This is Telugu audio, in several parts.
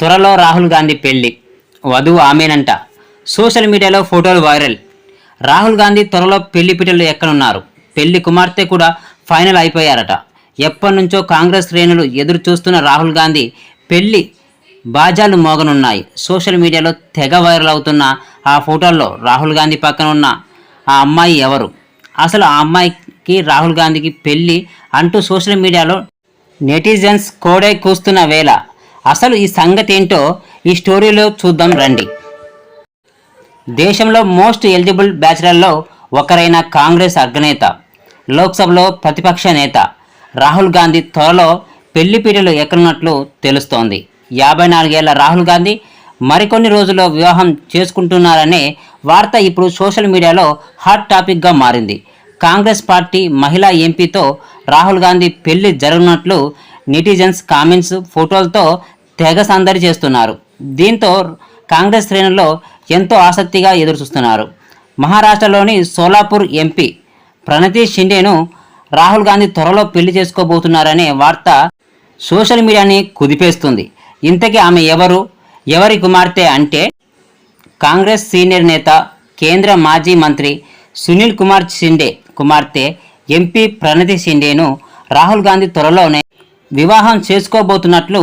త్వరలో రాహుల్ గాంధీ పెళ్ళి. వధువు ఆమెనంట. సోషల్ మీడియాలో ఫోటోలు వైరల్. రాహుల్ గాంధీ త్వరలో పెళ్ళి పీటలు ఎక్కనున్నారు. పెళ్ళి కుమార్తె కూడా ఫైనల్ అయిపోయారట. ఎప్పటి నుంచో కాంగ్రెస్ శ్రేణులు ఎదురు చూస్తున్న రాహుల్ గాంధీ పెళ్ళి బాజాలు మోగనున్నాయి. సోషల్ మీడియాలో తెగ వైరల్ అవుతున్న ఆ ఫోటోల్లో రాహుల్ గాంధీ పక్కన ఉన్న ఆ అమ్మాయి ఎవరు? అసలు ఆ అమ్మాయికి రాహుల్ గాంధీకి పెళ్ళి అంటూ సోషల్ మీడియాలో నెటిజన్స్ కోడే కూస్తున్న వేళ. అసలు ఈ సంగతి ఏంటో ఈ స్టోరీలో చూద్దాం రండి. దేశంలో మోస్ట్ ఎలిజిబుల్ బ్యాచులర్లో ఒకరైన కాంగ్రెస్ అగ్రనేత లోక్సభలో ప్రతిపక్ష నేత రాహుల్ గాంధీ త్వరలో పెళ్ళి పీటలు ఎక్కనున్నట్లు తెలుస్తోంది. యాభై నాలుగేళ్ళ రాహుల్ గాంధీ మరికొన్ని రోజుల్లో వివాహం చేసుకుంటున్నారనే వార్త ఇప్పుడు సోషల్ మీడియాలో హాట్ టాపిక్గా మారింది. కాంగ్రెస్ పార్టీ మహిళా ఎంపీతో రాహుల్ గాంధీ పెళ్ళి జరగనున్నట్లు నెటిజన్స్ కామెంట్స్ ఫోటోలతో తెగ సందడి చేస్తున్నారు. దీంతో కాంగ్రెస్ శ్రేణుల్లో ఎంతో ఆసక్తిగా ఎదురుచూస్తున్నారు. మహారాష్ట్రలోని సోలాపూర్ ఎంపీ ప్రణతి షిండేను రాహుల్ గాంధీ త్వరలో పెళ్ళి చేసుకోబోతున్నారనే వార్త సోషల్ మీడియాని కుదిపేస్తుంది. ఇంతకీ ఆమె ఎవరు? ఎవరి కుమార్తె అంటే కాంగ్రెస్ సీనియర్ నేత కేంద్ర మాజీ మంత్రి సునీల్ కుమార్ షిండే. కుమార్తె ఎంపీ ప్రణతి షిండేను రాహుల్ గాంధీ త్వరలోనే వివాహం చేసుకోబోతున్నట్లు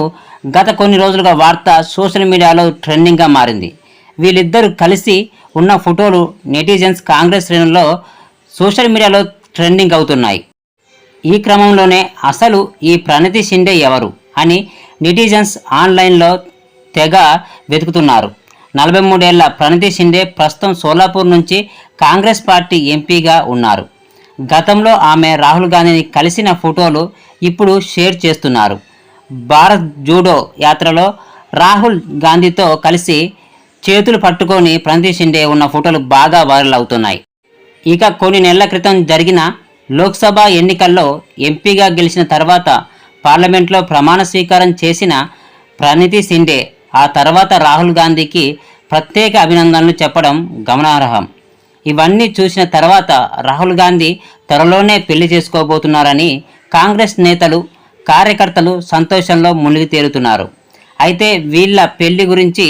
గత కొన్ని రోజులుగా వార్త సోషల్ మీడియాలో ట్రెండింగ్గా మారింది. వీళ్ళిద్దరూ కలిసి ఉన్న ఫోటోలు నెటిజన్స్ కాంగ్రెస్ శ్రేణుల్లో సోషల్ మీడియాలో ట్రెండింగ్ అవుతున్నాయి. ఈ క్రమంలోనే అసలు ఈ ప్రణతి షిండే ఎవరు అని నెటిజన్స్ ఆన్లైన్లో తెగ వెతుకుతున్నారు. నలభై మూడేళ్ళ ప్రణతి షిండే ప్రస్తుతం సోలాపూర్ నుంచి కాంగ్రెస్ పార్టీ ఎంపీగా ఉన్నారు. గతంలో ఆమె రాహుల్ గాంధీని కలిసిన ఫోటోలు ఇప్పుడు షేర్ చేస్తున్నారు. భారత్ జూడో యాత్రలో రాహుల్ గాంధీతో కలిసి చేతులు పట్టుకొని ప్రణతి షిండే ఉన్న ఫోటోలు బాగా వైరల్ అవుతున్నాయి. ఇక కొన్ని నెలల క్రితం జరిగిన లోక్సభ ఎన్నికల్లో ఎంపీగా గెలిచిన తర్వాత పార్లమెంట్లో ప్రమాణ స్వీకారం చేసిన ప్రణితి సిండే ఆ తర్వాత రాహుల్ గాంధీకి ప్రత్యేక అభినందనలు చెప్పడం గమనార్హం. ఇవన్నీ చూసిన తర్వాత రాహుల్ గాంధీ త్వరలోనే పెళ్ళి చేసుకోబోతున్నారని కాంగ్రెస్ నేతలు కార్యకర్తలు సంతోషంలో మునిగి తేలుతున్నారు. అయితే వీళ్ళ పెళ్ళి గురించి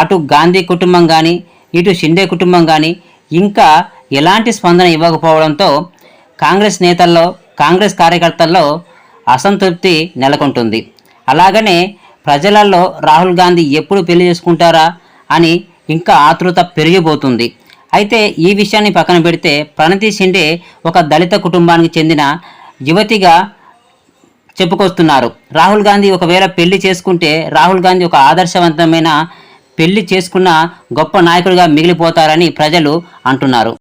అటు గాంధీ కుటుంబం కానీ ఇటు షిండే కుటుంబం కానీ ఇంకా ఎలాంటి స్పందన ఇవ్వకపోవడంతో కాంగ్రెస్ నేతల్లో కాంగ్రెస్ కార్యకర్తల్లో అసంతృప్తి నెలకొంటుంది. అలాగనే ప్రజలలో రాహుల్ గాంధీ ఎప్పుడు పెళ్ళి చేసుకుంటారా అని ఇంకా ఆతృత పెరిగిపోతుంది. అయితే ఈ విషయాన్ని పక్కన పెడితే ప్రణతి షిండే ఒక దళిత కుటుంబానికి చెందిన యువతిగా చెప్పుకొస్తున్నారు. రాహుల్ గాంధీ ఒకవేళ పెళ్ళి చేసుకుంటే రాహుల్ గాంధీ ఒక ఆదర్శవంతమైన పెళ్ళి చేసుకున్న గొప్ప నాయకుడిగా మిగిలిపోతారని ప్రజలు అంటున్నారు.